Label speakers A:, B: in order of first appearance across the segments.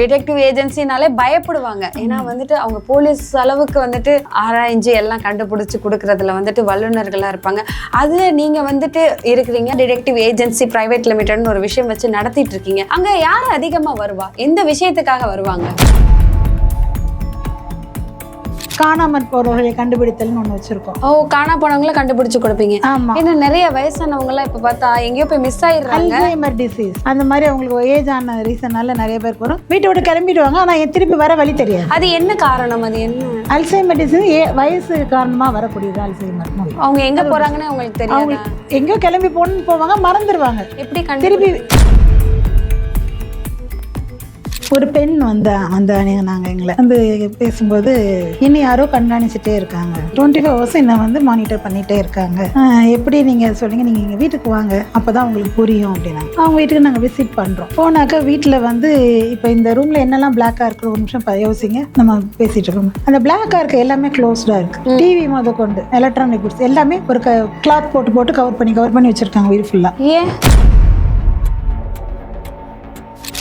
A: Detective ஏஜென்சினாலே பயப்படுவாங்க. ஏன்னா வந்துட்டு அவங்க போலீஸ் அளவுக்கு வந்துட்டு ஆராய்ஞ்சு எல்லாம் கண்டுபிடிச்சு கொடுக்கறதுல வந்துட்டு வல்லுநர்களா இருப்பாங்க. அதுல நீங்க வந்துட்டு இருக்கிறீங்க டிடெக்டிவ் ஏஜென்சி பிரைவேட் லிமிடெட்னு ஒரு விஷயம் வச்சு நடத்திட்டு இருக்கீங்க. அங்க யார் அதிகமா வருவா? எந்த விஷயத்துக்காக வருவாங்க?
B: காணாமற் போறவர்களை கண்டுபிடித்தல்னு ஒண்ணு வச்சிருக்கோம்.
A: ஓ காணா போனவங்கள கண்டுபிடிச்சு கொடுப்பீங்க.
B: ஆமா.
A: ஏன்னா நிறைய வயசானவங்க எல்லாம் இப்ப பார்த்தா எங்கேயோ போய் மிஸ் ஆயிடுறாங்க.
B: அல்சைமர் டிசீஸ் அந்த மாதிரி அவங்களுக்கு ஏஜ் ஆன ரீசனால நிறைய பேர் போறோம். வீட்டை விட்டு கிளம்பிடுவாங்க. ஆனா திருப்பி வர வழி தெரியாது.
A: அது என்ன காரணம்? அது என்ன?
B: அல்சைமர் டிசீஸ் ஏ வயசு காரணமா வரக்கூடியது அல்சைமர் நோய்
A: அவங்க எங்க போறாங்கன்னு அவங்களுக்கு தெரியாது?
B: அவங்க எங்கேயோ கிளம்பி போகணும்னு போவாங்க மறந்துடுவாங்க.
A: எப்படி
B: திருப்பி ஒரு பெண் வந்தா வந்தாங்க நாங்கள் எங்களை. வந்து பேசும்போது இன்னும் யாரோ கண்காணிச்சுட்டே இருக்காங்க. டுவெண்ட்டி ஃபோர் ஹவர்ஸ் என்ன வந்து மானிட்டர் பண்ணிட்டே இருக்காங்க. எப்படி நீங்கள் சொல்லுங்க நீங்கள் எங்கள் வீட்டுக்கு வாங்க அப்போ தான் உங்களுக்கு புரியும் அப்படின்னா அவங்க வீட்டுக்கு நாங்கள் விசிட் பண்ணுறோம் போனாக்கா வீட்டில் வந்து இப்போ இந்த ரூமில் என்னெல்லாம் பிளாக்காக இருக்கு ஒரு நிமிஷம் யோசிங்க நம்ம பேசிட்டு இருக்கோம். அந்த பிளாக்காக இருக்க எல்லாமே க்ளோஸ்டாக இருக்கு. டிவி முத கொண்டு எலக்ட்ரானிக் குட்ஸ் எல்லாமே ஒரு கிளாத் போட்டு போட்டு கவர் பண்ணி கவர் பண்ணி வச்சிருக்காங்க வீடு ஃபுல்லாக
A: ஏன்?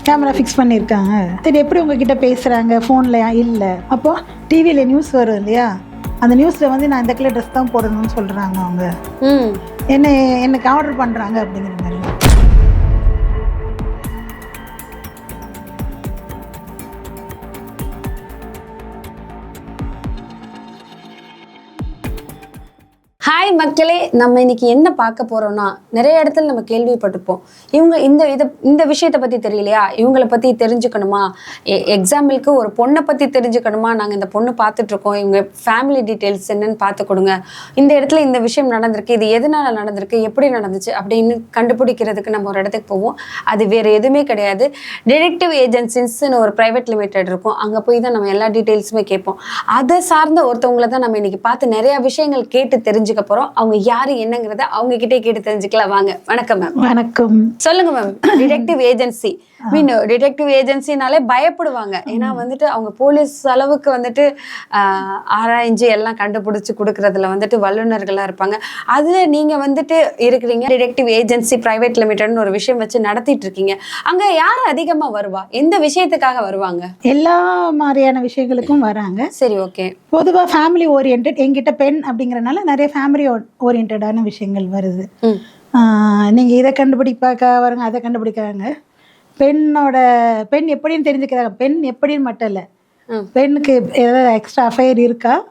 B: கேமரா ஃபிக்ஸ் பண்ணியிருக்காங்க. சரி எப்படி உங்ககிட்ட பேசுகிறாங்க ஃபோனில் இல்லை. அப்போ டிவியில் நியூஸ் வரும் இல்லையா? அந்த நியூஸில் வந்து நான் இந்த கலர் ட்ரெஸ் தான் போடணும்னு சொல்கிறாங்க அவங்க. என்ன எனக்கு ஆர்டர் பண்ணுறாங்க அப்படிங்கிற மாதிரி.
A: ஹாய் மக்களே நம்ம இன்னைக்கு என்ன பார்க்க போறோம்னா நிறைய இடத்துல நம்ம கேள்விப்பட்டிருப்போம். இவங்க இந்த இதை இந்த விஷயத்தை பத்தி தெரியலையா? இவங்கள பத்தி தெரிஞ்சுக்கணுமா? எக்ஸாம்பிளுக்கு ஒரு பொண்ணை பத்தி தெரிஞ்சுக்கணுமா? நாங்க இந்த பொண்ணு பார்த்துட்டு இருக்கோம். இவங்க ஃபேமிலி டீட்டெயில்ஸ் என்னன்னு பார்த்து கொடுங்க. இந்த இடத்துல இந்த விஷயம் நடந்திருக்கு. இது எதனால நடந்திருக்கு? எப்படி நடந்துச்சு? அப்படின்னு கண்டுபிடிக்கிறதுக்கு நம்ம ஒரு இடத்துக்கு போவோம். அது வேற எதுவுமே கிடையாது. டிடெக்டிவ் ஏஜென்சின்ஸ்னு ஒரு பிரைவேட் லிமிடெட் இருக்கும். அங்க போய் தான் நம்ம எல்லா டீட்டெயில்ஸுமே கேட்போம். அதை சார்ந்த ஒருத்தவங்கள தான் நம்ம இன்னைக்கு பார்த்து நிறைய விஷயங்கள் கேட்டு தெரிஞ்சுக்க போறோம். அவங்க யாரு என்னங்கிறத அவங்க கிட்டே கேட்டு தெரிஞ்சுக்கலாம். வாங்க. வணக்கம் மேம்
B: வணக்கம்.
A: சொல்லுங்க ma'am detective agency mean detective ஏஜென்சினாலே பயப்படுவாங்க. ஏன்னா வந்துட்டு அவங்க போலீஸ் அளவுக்கு வந்துட்டு ஆராய்ஞ்சு எல்லாம் கண்டுபிடிச்சு கொடுக்கறதுல வந்துட்டு வல்லுநர்களா இருப்பாங்க. அதுல நீங்க வந்துட்டு இருக்கிறீங்க டிடெக்டிவ் ஏஜென்சி பிரைவேட் லிமிடெட்னு ஒரு விஷயம் வச்சு நடத்திட்டு இருக்கீங்க. அங்க யார் அதிகமா வருவா? எந்த விஷயத்துக்காக வருவாங்க?
B: எல்லா மாதிரியான விஷயங்களுக்கும் வராங்க.
A: சரி ஓகே.
B: பொதுவாக ஃபேமிலி ஓரியன்ட் எங்கிட்ட பெண் அப்படிங்கிறனால நிறைய ஃபேமிலி ஓரியன்டான விஷயங்கள் வருது. நீங்கள் இதை கண்டுபிடிப்பாக்கா வருங்க அதை கண்டுபிடிக்காங்க. பெண்ணோட பெண் எப்படின்னு தெரிஞ்சுக்கிறாங்க பெண் எப்படின்னு மட்டும் இல்லை. பெண்ணுக்கு ஏதாவது எக்ஸ்ட்ரா அஃபேர் இருக்கா.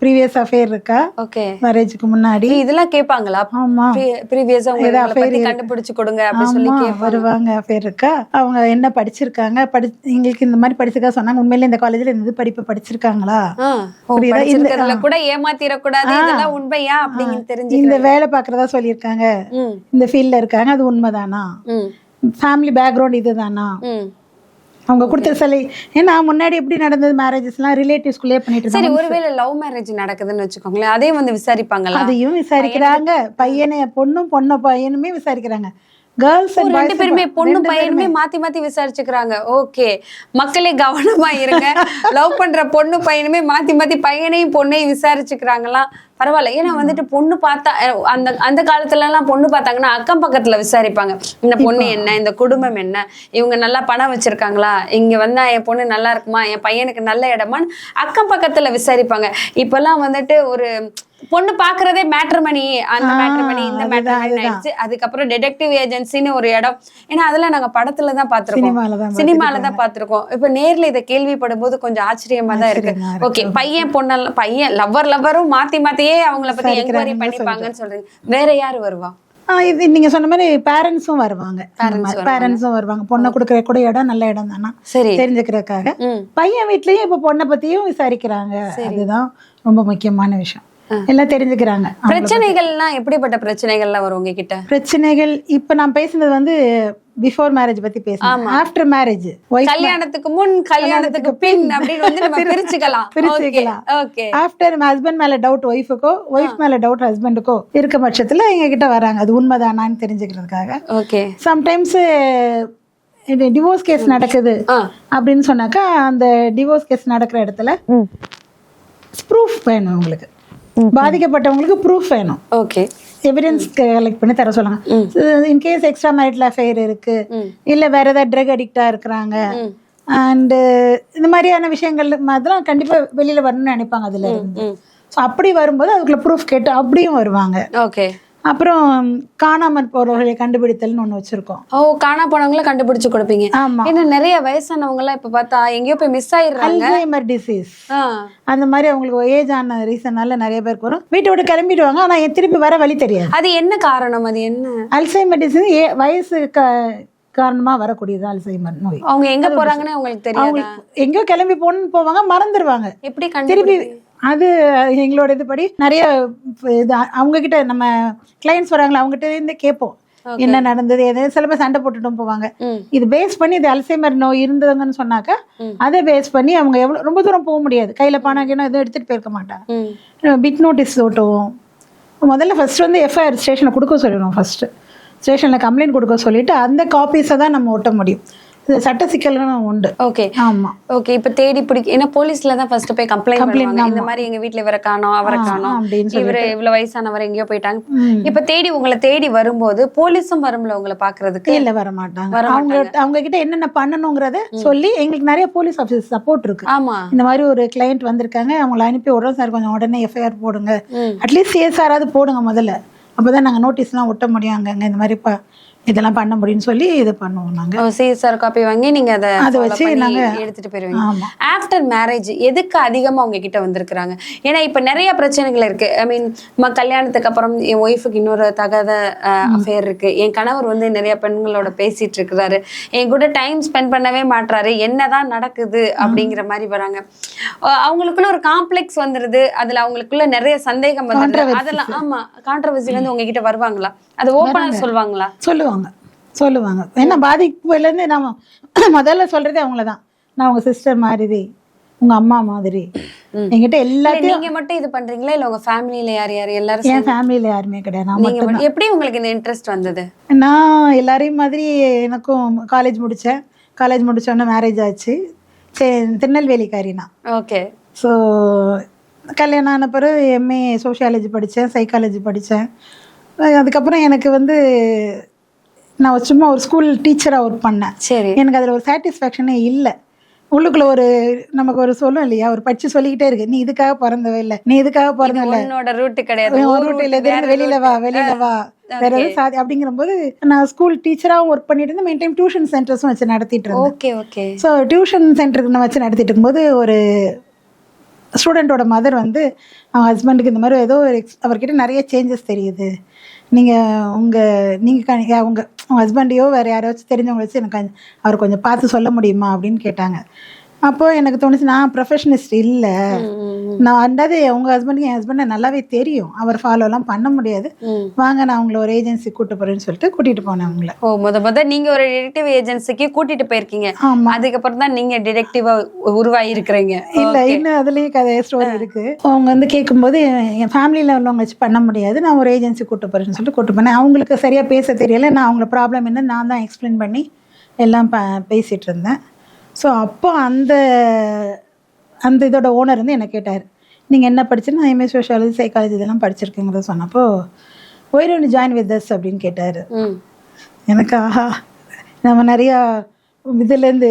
B: ப்ரீவியஸ் அஃபேர் இருக்கா?
A: ஓகே.
B: மேரேஜுக்கு முன்னாடி.
A: இதெல்லாம் கேட்பாங்களா?
B: ஆமா.
A: ப்ரீவியஸா
B: ஏதா
A: உங்களை
B: affair
A: பத்தி
B: இருக்கு.
A: கண்டுபிடிச்சு கொடுங்க அப்படி சொல்லி
B: வருவாங்க அஃபேர் இருக்கா? அவங்க என்ன படிச்சிருக்காங்க? படி எங்களுக்கு இந்த மாதிரி படிச்சிருக்கா சொன்னாங்க. உண்மையிலே இந்த காலேஜ்ல இந்த படிப்பு படிச்சிருக்காங்க
A: ஆ, ஓ,
B: புரியுதா? இந்த-
A: கூட ஏமாத்திரக்கூடாது. இதெல்லாம் உண்மையா அப்படின்னு தெரிஞ்சு
B: இந்த வேலை பார்க்கறதா சொல்லியிருக்காங்க. இந்த ஃபீல்ட்ல இருக்காங்க. அது உண்மைதானா? ஃபேமிலி பேக்ரவுண்ட் இதுதானா?
A: ம்.
B: அவங்க கொடுத்த சிலை. ஏன்னா முன்னாடி எப்படி நடந்தது மேரேஜஸ்லாம் ரிலேட்டிவ்ஸ்குள்ளேயே பண்ணிட்டு
A: சரி ஒருவேளை லவ் மேரேஜ் நடக்குதுன்னு வச்சுக்கோங்களேன் அதையும் வந்து விசாரிப்பாங்களா?
B: அதையும் விசாரிக்கிறாங்க. பையனை பொண்ணும் பொண்ணு பையனுமே விசாரிக்கிறாங்க. கேர்ள்ஸ்
A: ரெண்டு பேருமே பொண்ணு பையனுமே மாத்தி மாத்தி விசாரிச்சுக்கிறாங்க. ஓகே. மக்களே கவனமா இருங்க. லவ் பண்ற பொண்ணு பையனுமே மாத்தி மாத்தி பையனையும் பொண்ணையும் விசாரிச்சுக்கிறாங்களாம். பரவாயில்ல. ஏன்னா வந்துட்டு பொண்ணு பார்த்தா அந்த அந்த காலத்துல எல்லாம் பொண்ணு பார்த்தாங்கன்னா அக்கம் பக்கத்துல விசாரிப்பாங்க. இந்த பொண்ணு என்ன இந்த குடும்பம் என்ன இவங்க நல்லா பணம் வச்சிருக்காங்களா இங்க வந்தா என் பொண்ணு நல்லா இருக்குமா என் பையனுக்கு நல்ல இடமான்னு அக்கம் பக்கத்துல விசாரிப்பாங்க. இப்பெல்லாம் வந்துட்டு ஒரு பொண்ணு பாக்குறதே மேட்ரிமணி அந்த மேட்ரிமணி இந்த மேட்ரிமணி. ஆயிடுச்சு. அதுக்கப்புறம் டிடெக்டிவ் ஏஜென்சின்னு ஒரு இடம். ஏன்னா அதெல்லாம் நாங்க படத்துல தான் பாத்திருக்கோம்
B: சினிமால தான்
A: பாத்திருக்கோம் இப்ப நேர்ல இதை கேள்விப்படும் போது கொஞ்சம் ஆச்சரியமா தான் இருக்கு. ஓகே பையன் பொண்ணெல்லாம் பையன் லவ்வர் லவ்வரும் மாத்தி மாத்தியே அவங்கள பத்தி என்கொயரி பண்ணிப்பாங்கன்னு சொல்றீங்க? வேற யாரு வருவா?
B: இது நீங்க சொன்ன மாதிரி பேரண்ட்ஸும் வருவாங்க. பேரண்ட்ஸும் வருவாங்க. பொண்ணை கொடுக்குற கூட இடம் நல்ல இடம் தானா?
A: சரி.
B: தெரிஞ்சுக்கிறதுக்காக. பையன் வீட்லயும் இப்ப பொண்ணை பத்தியும் விசாரிக்கிறாங்க. அதுதான் ரொம்ப முக்கியமான விஷயம். எல்லாம் தெரிஞ்சுக்கிறாங்க.
A: பிரச்சனைகள்லாம் எப்படிப்பட்ட பிரச்சனைகள்லாம் வரும் உங்ககிட்ட?
B: பிரச்சனைகள் இப்ப நான் பேசுனது வந்து பிஃபோர் மேரேஜ் பத்தி பேசுறேன் ஆஃப்டர் மேரேஜ்
A: கல்யாணத்துக்கு முன் கல்யாணத்துக்கு பின் அப்படின்னு வந்து நம்ம பிரிச்சுக்கலாம்.
B: பிரிச்சுக்கலாம்.
A: ஓகே
B: ஆஃப்டர் ஹஸ்பண்ட் மேல டவுட் ஒய்ஃபுக்கோ ஒய்ஃப் மேல டவுட் ஹஸ்பண்டுக்கோ இருக்க பட்சத்துல எங்க கிட்ட வராங்க. அது உண்மைதானான்னு தெரிஞ்சுக்கிறதுக்காக.
A: ஓகே.
B: சம்டைம்ஸ் இது டிவோர்ஸ் கேஸ் நடக்குது அப்படின்னு சொன்னாக்கா அந்த டிவோர்ஸ் கேஸ் நடக்கிற இடத்துல ப்ரூஃப் வேணும் உங்களுக்கு. பாதிக்கப்பட்டவங்களுக்கு ப்ரூஃப் வேணும்.
A: ஓகே
B: எவிடன்ஸ் கலெக்ட் பண்ணி தர சொல்லுங்க. இன்கேஸ் எக்ஸ்ட்ரா மேரிட்டல் அஃபேர் இருக்கு. இல்ல வேற ஏதாவது ட்ரக் அடிக்டா இருக்கிறாங்க. அண்டு இந்த மாதிரியான விஷயங்கள் அதெல்லாம் கண்டிப்பாக வெளியில் வரணும்னு நினைப்பாங்க அதில் இருந்து. ஸோ அப்படி வரும்போது அதுக்குள்ள ப்ரூஃப் கேட்டு அப்படியும் வருவாங்க.
A: ஓகே
B: அப்புறம் காணாமற் போறவர்களை கண்டுபிடித்தல்னு ஒன்று வச்சுருக்கோம்.
A: ஓ காணா போனவங்கள கண்டுபிடிச்சு கொடுப்பீங்க.
B: ஆமாம்
A: ஏன்னா நிறைய வயசானவங்க எல்லாம் இப்ப பார்த்தா எங்கேயோ போய் மிஸ் ஆயிடுறாங்க.
B: அல்சைமர் டிசீஸ் அந்த மாதிரி அவங்களுக்கு ஏஜ் ஆன ரீசனால நிறைய பேருக்கு வரும். வீட்டை விட்டு கிளம்பிடுவாங்க. ஆனால் திருப்பி வர வழி தெரியாது.
A: அது என்ன காரணம்? அது என்ன?
B: அல்சைமர் டிசீஸ் வயசு க காரணமாக வரக்கூடியது அல்சைமர் நோய்.
A: அவங்க எங்க போறாங்கன்னு அவங்களுக்கு தெரியாதா?
B: அவங்களுக்கு எங்கேயோ கிளம்பி போகணும்னு போவாங்க மறந்துடுவாங்க.
A: எப்படி
B: திருப்பி அது எங்களோட இதுபடி நிறைய இது அவங்க கிட்ட நம்ம கிளைண்ட்ஸ் வராங்களா அவங்ககிட்ட இருந்து கேட்போம். என்ன நடந்தது எது சில பேர் சண்டை போட்டுட்டும் போவாங்க. இது பேஸ் பண்ணி இது அல்சைமர் நோய் இருந்தவங்கன்னு சொன்னாக்கா. அதை பேஸ் பண்ணி அவங்க எவ்வளோ ரொம்ப தூரம் போக முடியாது. கையில் பணம் கிணம் எதுவும் எடுத்துகிட்டு போயிருக்க மாட்டாங்க. பிட் நோட்டீஸ் ஓட்டுவோம். முதல்ல ஃபர்ஸ்ட் வந்து எஃப்ஐஆர் ஸ்டேஷனில் கொடுக்க சொல்லிடுவோம் ஃபர்ஸ்ட் ஸ்டேஷனில் கம்ப்ளைண்ட் கொடுக்க சொல்லிட்டு அந்த காப்பீஸை தான் நம்ம ஒட்ட முடியும். சட்ட சிக்கல்களும் உண்டு.
A: ஓகே
B: ஆமாம்
A: ஓகே இப்ப தேடி பிடிக்க ஏன்னா போலீஸ்ல தான் ஃபர்ஸ்ட் போய் கம்ப்ளைண்ட் பண்ணுவாங்க. இந்த
B: ஆமா.
A: மாதிரி எங்க வீட்ல இவரை காணோம் அவரை காணோம். இவரு இவ்வளவு வயசானவர் எங்கேயோ போயிட்டாங்க. இப்ப தேடி உங்களை தேடி வரும்போது போலீஸும் வரும்ல உங்களை பாக்குறதுக்கு?
B: இல்லை வர மாட்டாங்க. அவங்க அவங்க கிட்ட என்னென்ன பண்ணணுங்கிறத சொல்லி எங்களுக்கு நிறைய போலீஸ் ஆஃபீஸ் சப்போர்ட் இருக்கு.
A: ஆமா.
B: இந்த மாதிரி ஒரு கிளைண்ட் வந்திருக்காங்க அவங்கள அனுப்பி விடுறோம் சார் கொஞ்சம் உடனே எஃப்ஐஆர் போடுங்க. அட்லீஸ்ட் சிஎஸ்ஆராவது போடுங்க முதல்ல. அப்பதான் நாங்க நோட்டீஸ்லாம் ஒட்ட முடியும் அங்கங்க. இந்த மாதிரி இதெல்லாம் பண்ண முடியும்னு சொல்லி இது பண்ணுவோம் நாங்க.
A: சிஎஸ்ஆர் காப்பி வாங்கி நீங்க அதை
B: அதை வச்சு
A: பண்ணி
B: நாங்க-
A: எடுத்துட்டு போயிருவீங்க.
B: ஆமா.
A: ஆஃப்டர் மேரேஜ் எதுக்கு அதிகமா உங்க கிட்ட வந்திருக்கிறாங்க? ஏன்னா இப்ப நிறைய பிரச்சனைகள் இருக்கு. ஐ மீன் கல்யாணத்துக்கு அப்புறம் என் ஒய்ஃபுக்கு இன்னொரு தகாத அஃபேர் இருக்கு. என் கணவர் வந்து நிறைய பெண்களோட பேசிட்டு இருக்கிறாரு. என் கூட டைம் ஸ்பெண்ட் பண்ணவே மாட்றாரு. என்னதான் நடக்குது அப்படிங்கிற மாதிரி வராங்க. அவங்களுக்குள்ள ஒரு காம்ப்ளெக்ஸ் வந்துருது. அதுல அவங்களுக்குள்ள நிறைய சந்தேகம் வந்துருது. அதெல்லாம் ஆமா கான்ட்ரவர்சி வந்து உங்ககிட்ட வருவாங்களா? அது ஓப்பனா சொல்லுவாங்களா
B: சொல்லுவாங்க. சொல்லுவாங்க. ஏன்னா பாதிப்புலேருந்து நாம முதல்ல சொல்றதே அவங்கள தான் நான் உங்க சிஸ்டர் மாதிரி உங்க அம்மா மாதிரி. என்கிட்ட எல்லாத்தையும்
A: நீங்க மட்டும் இது பண்றீங்களா? இல்ல உங்க ஃபேமிலில யார் யார்? எல்லாரும்
B: என் ஃபேமிலியில யாருமே கிடையாது. நான்
A: மட்டும்- எப்படி உங்களுக்கு இந்த இன்ட்ரெஸ்ட் வந்தது?
B: நான் எல்லாரையும் மாதிரி எனக்கும் காலேஜ் முடித்தேன் காலேஜ் முடிச்சோடனே மேரேஜ் ஆச்சு. திருநெல்வேலிக்காரி நான்.
A: ஓகே
B: ஸோ கல்யாணம் ஆன பிறகு எம்ஏ சோஷியாலஜி படித்தேன் சைக்காலஜி படித்தேன் அதுக்கப்புறம் எனக்கு வந்து நான் சும்மா ஒரு ஸ்கூல் டீச்சராக ஒர்க் பண்ணேன்.
A: சரி.
B: எனக்கு அதில் ஒரு சாட்டிஸ்ஃபேக்ஷனே இல்லை. உள்ளுக்குள்ள ஒரு நமக்கு ஒரு சொல்லும் இல்லையா? ஒரு பச்சு சொல்லிக்கிட்டே இருக்கு. நீ இதுக்காக பிறந்தவே இல்லை. நீ இதுக்காக
A: ரூட் கிடையாது.
B: ரூட்டில் இருந்து வெளியில வா வெளியில வா. வேற எதுவும் சாதி அப்படிங்கிற போது நான் ஸ்கூல் டீச்சராகவும் ஒர்க் பண்ணிட்டு இருந்தேன் மெயின் டைம் டியூஷன் சென்டர்ஸும் வச்சு நடத்திட்டு இருந்தேன்.
A: ஓகே ஓகே
B: ஸோ டியூஷன் சென்டருக்கு நான் வச்சு நடத்திட்டு இருக்கும்போது ஒரு ஸ்டூடெண்ட்டோட மதர் வந்து அவங்க ஹஸ்பண்டுக்கு இந்த மாதிரி ஏதோ ஒரு அவர்கிட்ட நிறைய சேஞ்சஸ் தெரியுது. நீங்கள் உங்கள் நீங்கள் அவங்க உங்கள் ஹஸ்பண்டையோ வேறு யாரையாச்சும் தெரிஞ்சவங்க வச்சு எனக்கு கொஞ்சம் அவர் கொஞ்சம் பார்த்து சொல்ல முடியுமா அப்படின்னு கேட்டாங்க. அப்போது எனக்கு தோணுச்சு நான் ப்ரொஃபஷனிஸ்ட் இல்லை. நான் அண்டாது உங்கள் ஹஸ்பண்டுக்கு என் ஹஸ்பண்டை நல்லாவே தெரியும். அவர் ஃபாலோலாம் பண்ண முடியாது. வாங்க நான் உங்களை ஒரு ஏஜென்சி கூட்டு போகிறேன்னு சொல்லிட்டு கூட்டிகிட்டு போனேன் அவங்கள
A: ஓ முத முத நீங்க ஒரு டிடெக்டிவ் ஏஜென்சிக்கு கூட்டிட்டு போயிருக்கீங்க.
B: ஆமாம்
A: அதுக்கப்புறம் தான் நீங்க டிடெக்டிவா உருவாகி இருக்கிறீங்க
B: இல்ல இன்னும் அதுலயும் கதை ஸ்டோரி இருக்கு. அவங்க வந்து கேட்கும்போது என் ஃபேமிலியில் உள்ளவங்க வச்சு பண்ண முடியாது. நான் ஒரு ஏஜென்சி கூட்டு போறேன்னு சொல்லிட்டு கூட்டு போனேன். அவங்களுக்கு சரியா பேச தெரியல. நான் அவங்கள ப்ராப்ளம் என்ன நான் தான் எக்ஸ்பிளைன் பண்ணி எல்லாம் ப பேசிட்டு இருந்தேன். ஸோ அப்போ அந்த அந்த இதோட ஓனர் வந்து என்ன கேட்டார். நீங்கள் என்ன படிச்சுன்னு நான் எம்ஏ சோஷியாலஜி சைக்காலஜி இதெல்லாம் படிச்சிருக்கேங்கிறத சொன்னப்போ ஒய் ஒன்று ஜாயின் வித் தஸ் அப்படின்னு கேட்டார். எனக்கு ஆஹா நம்ம நிறையா இதுலேருந்து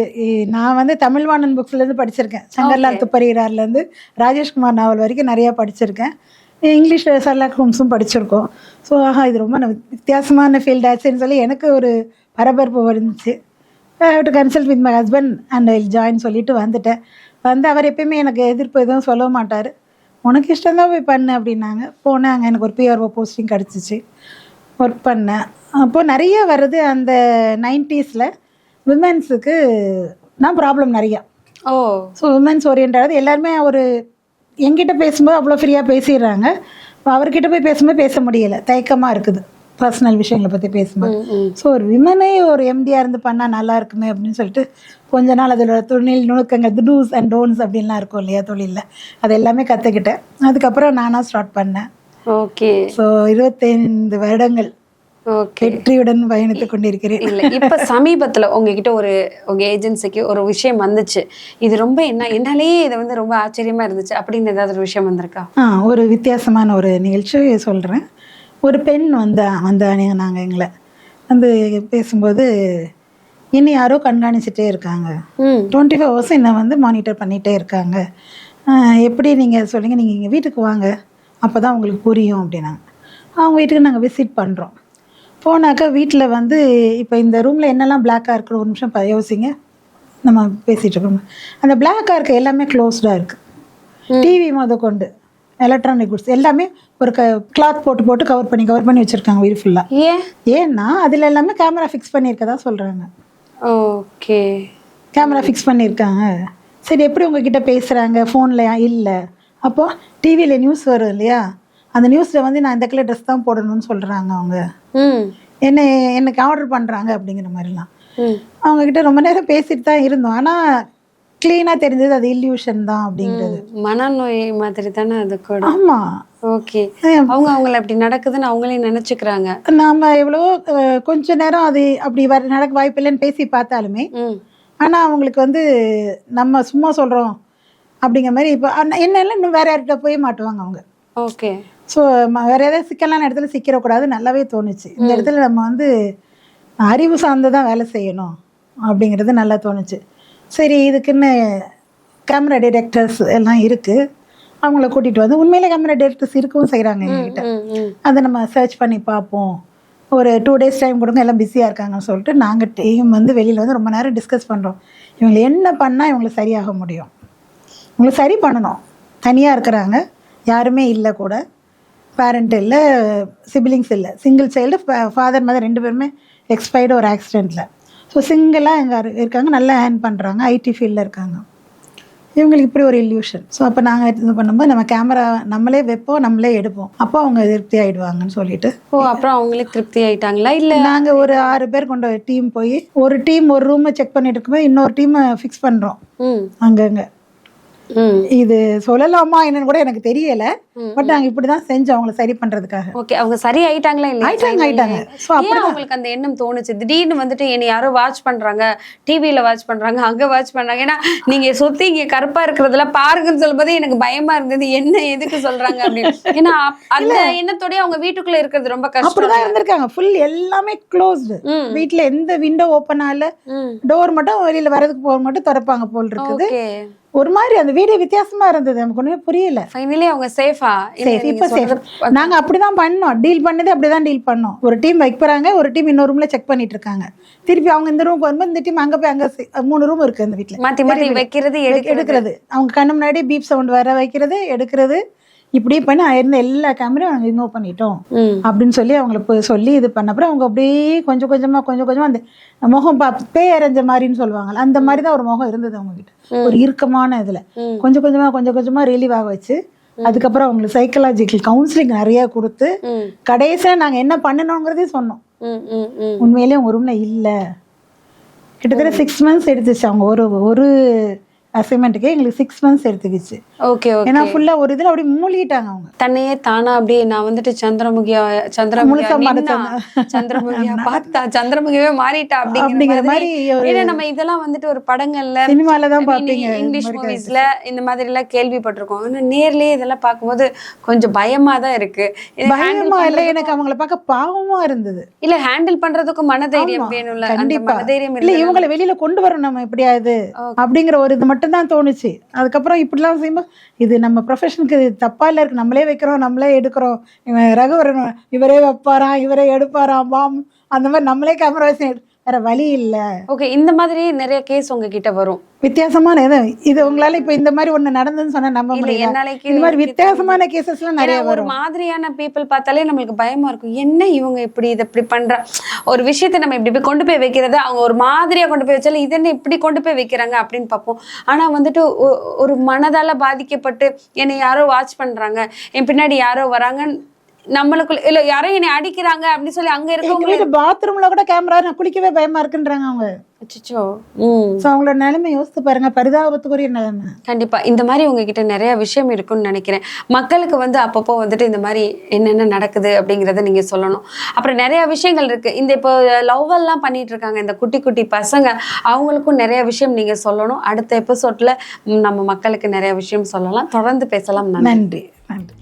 B: நான் வந்து தமிழ்வாணன் புக்ஸ்லேருந்து படிச்சிருக்கேன். சங்கர்லால் துப்பறிகிறார்லேருந்து ராஜேஷ்குமார் நாவல் வரைக்கும் நிறையா படிச்சிருக்கேன். இங்கிலீஷில் சர்லாக் ஹோம்ஸும் படிச்சிருக்கோம். ஸோ ஆஹா இது ரொம்ப வித்தியாசமான ஃபீல்ட் ஆச்சுன்னு சொல்லி எனக்கு ஒரு பரபரப்பு இருந்துச்சு to consult with my husband and I join சொல்லிட்டு வந்துட்டேன். வந்து அவர் எப்பயுமே எனக்கு எதிர்ப்பு எதுவும் சொல்ல மாட்டார். உனக்கு இஷ்டம் தான் போய் பண்ணு அப்படின்னாங்க. போனேன் அங்கே எனக்கு ஒரு பிஆர்ஓ போஸ்டிங் கிடச்சிச்சு. ஒர்க் பண்ணேன். அப்போது நிறைய வருது அந்த நைன்ட்டீஸில் விமென்ஸுக்கு தான் ப்ராப்ளம் நிறையா.
A: ஓ.
B: ஸோ விமென்ஸ் ஓரியன்டாக எல்லாருமே ஒரு என்கிட்ட பேசும்போது அவ்வளோ ஃப்ரீயாக பேசிடுறாங்க. அவர்கிட்ட போய் பேசும்போது பேச முடியலை. தயக்கமாக இருக்குது. பர்சனல் விஷயங்களை பற்றி பேசும்போது.
A: ம், ம்.
B: ஸோ ஒரு விமனே ஒரு எம்டியாக இருந்து பண்ணால் நல்லா இருக்குமே அப்படின்னு சொல்லிட்டு கொஞ்ச நாள் அதில் தொழில் நுணுக்கங்கள் டூஸ் அண்ட் டோன்ஸ் அப்படின்லாம் இருக்கும் இல்லையா தொழிலில். அது எல்லாமே கற்றுக்கிட்டேன் அதுக்கப்புறம் நானாக ஸ்டார்ட் பண்ணேன்.
A: ஓகே.
B: ஸோ இருபத்தைந்து வருடங்கள் வெற்றியுடன் பயணித்துக் கொண்டிருக்கிறேன்.
A: இல்ல இப்ப சமீபத்துல உங்ககிட்ட ஒரு உங்க ஏஜென்சிக்கு ஒரு விஷயம் வந்துச்சு. இது ரொம்ப என்ன என்னாலேயே இது வந்து ரொம்ப ஆச்சரியமா இருந்துச்சு. அப்படின்னு ஏதாவது ஒரு விஷயம் வந்திருக்கா?
B: ஒரு வித்தியாசமான ஒரு நிகழ்ச்சி சொல்கிறேன் ஒரு பெண் வந்தா வந்தாங்க நாங்கள் எங்களை. வந்து பேசும்போது இன்னும் யாரோ கண்காணிச்சுட்டே இருக்காங்க. டுவெண்ட்டி ஃபோர் ஹவர்ஸ் என்னை வந்து மானிட்டர் பண்ணிகிட்டே இருக்காங்க. எப்படி நீங்கள் சொல்லுங்க நீங்கள் இங்கே வீட்டுக்கு வாங்க. அப்போ தான் உங்களுக்கு புரியும் அப்படின்னாங்க. அவங்க வீட்டுக்கு நாங்கள் விசிட் பண்ணுறோம் போனாக்கா வீட்டில் வந்து இப்போ இந்த ரூமில் என்னெல்லாம் பிளாக்காக இருக்குது ஒரு நிமிஷம் யோசிங்க. நம்ம பேசிகிட்டு இருக்கோம். அந்த பிளாக்காக இருக்க எல்லாமே க்ளோஸ்டாக இருக்குது டிவி முத கொண்டு எலக்ட்ரானிக் குட்ஸ் எல்லாமே ஒரு க கிளாத் போட்டு போட்டு கவர் பண்ணி கவர் பண்ணி வச்சுருக்காங்க வீடு ஃபுல்லாக
A: ஏன்?
B: ஏன்னா அதில் எல்லாமே கேமரா ஃபிக்ஸ் பண்ணியிருக்கதா சொல்கிறாங்க
A: ஓகே.
B: கேமரா ஃபிக்ஸ் பண்ணியிருக்காங்க. சரி எப்படி உங்ககிட்ட பேசுகிறாங்க ஃபோனில் இல்லை? அப்போ டிவியில் நியூஸ் வரும் இல்லையா? அந்த நியூஸில் வந்து நான் இந்த கலர் ட்ரெஸ் தான் போடணும்னு சொல்கிறாங்க அவங்க. என்ன எனக்கு ஆர்டர் பண்ணுறாங்க அப்படிங்கிற மாதிரிலாம். அவங்கக்கிட்ட ரொம்ப நேரம் பேசிட்டு தான் இருந்தோம். ஆனால் க்ளீனாக தெரிஞ்சது அது இல்யூஷன் தான் அப்படிங்கிறது.
A: மனநோய் மாதிரி தானே அது கூட.
B: ஆமாம்
A: ஓகே அவங்க அவங்கள அப்படி நடக்குதுன்னு அவங்களே நினைச்சுக்கிறாங்க.
B: நாம் எவ்வளோ கொஞ்ச நேரம் அது அப்படி வர நடக்க வாய்ப்பு இல்லைன்னு பேசி பார்த்தாலுமே ஆனால் அவங்களுக்கு வந்து நம்ம சும்மா சொல்கிறோம் அப்படிங்கிற மாதிரி இப்போ என்ன இன்னும் வேற யார்கிட்ட போய் மாட்டுவாங்க அவங்க.
A: ஓகே
B: ஸோ வேற ஏதாவது சிக்கலான இடத்துல சிக்கிறக்கூடாது நல்லாவே தோணுச்சு. இந்த இடத்துல நம்ம வந்து அறிவு சார்ந்து தான் வேலை செய்யணும் அப்படிங்கிறது நல்லா தோணுச்சு. சரி இதுக்குன்னு கேமரா டிரெக்டர்ஸ் எல்லாம் இருக்குது அவங்கள கூட்டிகிட்டு வந்து உண்மையிலே கேமரா டிரெக்டர்ஸ் இருக்கவும் செய்கிறாங்க எங்ககிட்ட.
A: ம்
B: அதை நம்ம சர்ச் பண்ணி பார்ப்போம். ஒரு டூ டேஸ் டைம் கொடுங்க எல்லாம் பிஸியாக இருக்காங்கன்னு சொல்லிட்டு நாங்கள் டீம் வந்து வெளியில் வந்து ரொம்ப நேரம் டிஸ்கஸ் பண்ணுறோம் இவங்களை என்ன பண்ணால் இவங்களுக்கு சரியாக முடியும்? இவங்களை சரி பண்ணணும். தனியாக இருக்கிறாங்க. யாருமே இல்லை கூட. பேரண்ட் இல்லை சிபிலிங்ஸ் இல்லை. சிங்கிள் சைல்டு ஃபாதர் மதர் ரெண்டு பேருமே எக்ஸ்பைர்டு ஒரு ஆக்சிடெண்ட்டில் ஸோ சிங்கிளாக எங்கே இருக்காங்க நல்லா ஹேண்ட் பண்ணுறாங்க ஐடி ஃபீல்டில் இருக்காங்க. இவங்களுக்கு இப்படி ஒரு இல்யூஷன் ஸோ அப்போ நாங்கள் இது பண்ணும்போது நம்ம கேமரா நம்மளே வைப்போம் நம்மளே எடுப்போம். அப்போ அவங்க திருப்தி ஆயிடுவாங்கன்னு சொல்லிட்டு.
A: ஓ அப்புறம் அவங்களே திருப்தி ஆயிட்டாங்களா? இல்ல
B: நாங்கள் ஒரு ஆறு பேர் கொண்ட டீம் போய் ஒரு டீம் ஒரு ரூமை செக் பண்ணிட்டு இருக்கும்போது இன்னொரு டீமை ஃபிக்ஸ் பண்ணுறோம்
A: ம்.
B: அங்கங்கே. இது சொல்லலாமா என்னன்னு கூட எனக்கு தெரியல. பட் நாங்கள் இப்படி தான் செஞ்சோம் அவங்கள சரி பண்ணுறதுக்காக
A: ஓகே அவங்க சரி ஆயிட்டாங்களா இல்லையா?
B: ஆயிட்டாங்க ஆயிட்டாங்க. ஸோ
A: ஏன் அவங்களுக்கு அந்த எண்ணம் தோணுச்சு? திடீர்னு வந்துட்டு என்னை யாரோ வாட்ச் பண்றாங்க டிவில வாட்ச் பண்றாங்க அங்க வாட்ச் பண்றாங்க. ஏன்னா நீங்க சுத்தி இங்க கருப்பா இருக்கிறதுல பாருங்கன்னு சொல்லும்போது எனக்கு பயமா இருந்தது என்ன எதுக்கு சொல்றாங்க அப்படின்னு. ஏன்னா அந்த எண்ணத்தோடய அவங்க வீட்டுக்குள்ள இருக்கிறது ரொம்ப கஷ்டம்.
B: அப்படிதான் இருந்திருக்காங்க. ஃபுல் எல்லாமே க்ளோஸ்டு
A: ம்.
B: வீட்டில் எந்த விண்டோ ஓப்பன் ஆகல. டோர் மட்டும் வெளியில் வரதுக்கு போக மட்டும் திறப்பாங்க போல் இருக்குது. ஒரு மாதிரி அந்த வீடியோ வித்தியாசமா இருந்தது. நமக்கு ஒன்றுமே புரியல.
A: ஃபைனலி அவங்க சேஃபா
B: சேஃப் இப்போ சேஃப் நாங்க அப்படிதான் பண்ணோம். டீல் பண்ணதே அப்படிதான் டீல் பண்ணோம். ஒரு டீம் வைக்கிறாங்க ஒரு டீம் இன்னொரு ரூம்ல செக் பண்ணிட்டு இருக்காங்க. திருப்பி அவங்க இந்த ரூம் வரும்போது இந்த டீம் அங்க போய் அங்க மூணு ரூம் இருக்கு அந்த வீட்ல.
A: மாத்தி மாத்தி வைக்கிறது எடுக்கிறது.
B: அவங்க கண்ணு முன்னாடி பீப் சவுண்ட் வர வைக்கிறது எடுக்கிறது. இப்படி பண்ணி இருந்த எல்லா கேமரையும் நாங்கள் ரிமூவ் பண்ணிட்டோம். அப்படின்னு சொல்லி அவங்கள சொல்லி இது பண்ண அப்புறம் அவங்க அப்படியே கொஞ்சம் கொஞ்சமா கொஞ்சம் கொஞ்சமா அந்த முகம் பா அரைஞ்ச மாதிரின்னு சொல்லுவாங்கல்ல அந்த மாதிரி தான் ஒரு முகம் இருந்தது அவங்க கிட்ட ஒரு இறுக்கமான இதுல. கொஞ்சம் கொஞ்சமா கொஞ்சம் கொஞ்சமா ரிலீவ் ஆக வச்சு அதுக்கப்புறம் அவங்களுக்கு சைக்கலாஜிக்கல் கவுன்சிலிங் நிறைய கொடுத்து
A: ம்.
B: கடைசியா நாங்க என்ன பண்ணணுங்கிறதையும் சொன்னோம். உண்மையிலேயே உங்க ரூம்ல இல்ல. கிட்டத்தட்ட சிக்ஸ் மந்த்ஸ் எடுத்துச்சு அவங்க. ஒரு ஒரு அசைன்மெண்ட்டுக்கே எங்களுக்கு சிக்ஸ் மந்த்ஸ் எடுத்துக்கிச்சு.
A: ஓகே ஓகே
B: ஏன்னா ஃபுல்லா ஒரு இதுல அப்படியே மூழ்கிட்டாங்க அவங்க.
A: தன்னையே தானா அப்படியே நான் வந்துட்டு சந்திரமுகியா சந்திரமுகியா. சந்திரமுகியா பார்த்தா சந்திரமுகியவே மாறிட்டா அப்படிங்கிற மாதிரி. ஏன்னா நம்ம இதெல்லாம் வந்துட்டு ஒரு படங்கள்ல
B: சினிமால தான் பார்ப்பீங்க
A: இங்கிலீஷ் மூவிஸ்ல இந்த மாதிரி எல்லாம் கேள்விப்பட்டிருக்கோம். ஆனா நேர்லயே இதெல்லாம் பார்க்கும்போது கொஞ்சம் பயமா தான் இருக்கு.
B: பயமா இல்ல எனக்கு அவங்கள பார்க்க பாவமா இருந்தது.
A: இல்ல ஹேண்டில் பண்றதுக்கு மனதைரியம் வேணும்ல.
B: கண்டிப்பா.
A: மனதைரியம்
B: இல்ல
A: இல்ல
B: இவங்களை வெளியில கொண்டு வரணும் நம்ம எப்படியாவது அப்படிங்கிற ஒரு இது மட்டும் மட்டும்தான் தோணுச்சு. அதுக்கப்புறம் இப்படிலாம் செய்யும்போது இது நம்ம ப்ரொஃபஷனுக்கு இது தப்பா இருக்குது நம்மளே வைக்கிறோம் நம்மளே எடுக்கிறோம். இவன் ரகுவரன் இவரே வைப்பாராம் இவரே எடுப்பாராம் பாம். அந்த மாதிரி நம்மளே கேமரா வச்சு எடு- வேற வழி இல்ல.
A: ஓகே இந்த மாதிரி நிறைய கேஸ் உங்ககிட்ட வரும்.
B: வித்தியாசமான இது இது உங்களால இப்ப இந்த மாதிரி ஒண்ணு நடந்ததுன்னு சொன்னா நம்ப
A: இல்ல
B: முடியல. இந்த மாதிரி வித்தியாசமான கேசஸ்லாம் நிறைய
A: ஒரு மாதிரியான பீப்புள் பார்த்தாலே நம்மளுக்கு பயமா இருக்கும். என்ன இவங்க இப்படி இதை இப்படி பண்றா? ஒரு விஷயத்தை நம்ம இப்படி கொண்டு போய் வைக்கிறத? அவங்க ஒரு மாதிரியா கொண்டு போய் வச்சாலும் இது என்ன இப்படி கொண்டு போய் வைக்கிறாங்க அப்படின்னு பார்ப்போம். ஆனா வந்துட்டு ஒரு மனதால பாதிக்கப்பட்டு என்னை யாரோ வாட்ச் பண்றாங்க. என் பின்னாடி யாரோ வராங்க நம்மளுக்குள்ள இல்ல யாரோ என்னை அடிக்கிறாங்க அப்படின்னு சொல்லி அங்க இருக்கவங்க
B: பாத்ரூம்ல கூட கேமரா நான் குளிக்கவே பயமா இருக்குன்றாங்க அவங்க.
A: அச்சச்சோ. ம்.
B: சோ அவங்களோட நிலைமை யோசித்து பாருங்க. பரிதாபத்துக்குரிய நிலைமை.
A: கண்டிப்பா. இந்த மாதிரி உங்ககிட்ட நிறைய விஷயம் இருக்குன்னு நினைக்கிறேன். மக்களுக்கு வந்து அப்பப்போ வந்துட்டு இந்த மாதிரி என்னென்ன நடக்குது அப்படிங்கறத நீங்க சொல்லணும். அப்புறம் நிறைய விஷயங்கள் இருக்கு. இந்த இப்போ லவ் எல்லாம் பண்ணிட்டு இருக்காங்க. இந்த குட்டி குட்டி பசங்க அவங்களுக்கும் நிறைய விஷயம் நீங்க சொல்லணும். அடுத்த எபிசோட்ல நம்ம மக்களுக்கு நிறைய விஷயம் சொல்லலாம். தொடர்ந்து பேசலாம்.
B: நன்றி. நன்றி.